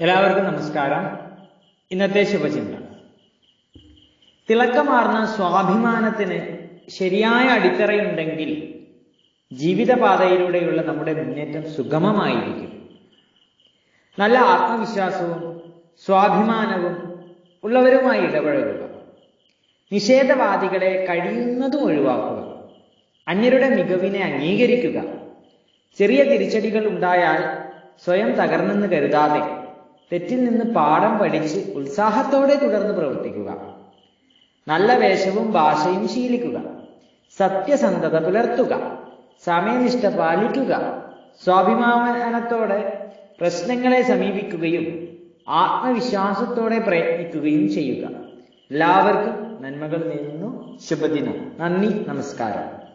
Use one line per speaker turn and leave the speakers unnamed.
എല്ലാവർക്കും നമസ്കാരം. ഇന്നത്തെ ശുഭചിന്ത തിളക്കമാർന്ന സ്വാഭിമാനത്തിന് ശരിയായ അടിത്തറയുണ്ടെങ്കിൽ ജീവിതപാതയിലൂടെയുള്ള നമ്മുടെ മുന്നേറ്റം സുഗമമായിരിക്കും. നല്ല ആത്മവിശ്വാസവും സ്വാഭിമാനവും ഉള്ളവരുമായി ഇടപഴകുക. നിഷേധവാദികളെ കഴിയുന്നതും ഒഴിവാക്കുക. അന്യരുടെ മികവിനെ അംഗീകരിക്കുക. ചെറിയ തിരിച്ചടികൾ ഉണ്ടായാൽ സ്വയം തകർന്നെന്ന് കരുതാതെ തെറ്റിൽ നിന്ന് പാഠം പഠിച്ച് ഉത്സാഹത്തോടെ തുടർന്ന് പ്രവർത്തിക്കുക. നല്ല വേഷവും ഭാഷയും ശീലിക്കുക. സത്യസന്ധത പുലർത്തുക. സമയനിഷ്ഠ പാലിക്കുക. സ്വാഭിമാനത്തോടെ പ്രശ്നങ്ങളെ സമീപിക്കുകയും ആത്മവിശ്വാസത്തോടെ പ്രയത്നിക്കുകയും ചെയ്യുക. എല്ലാവർക്കും നന്മകൾ നേരുന്നു. ശുഭദിനം. നന്ദി. നമസ്കാരം.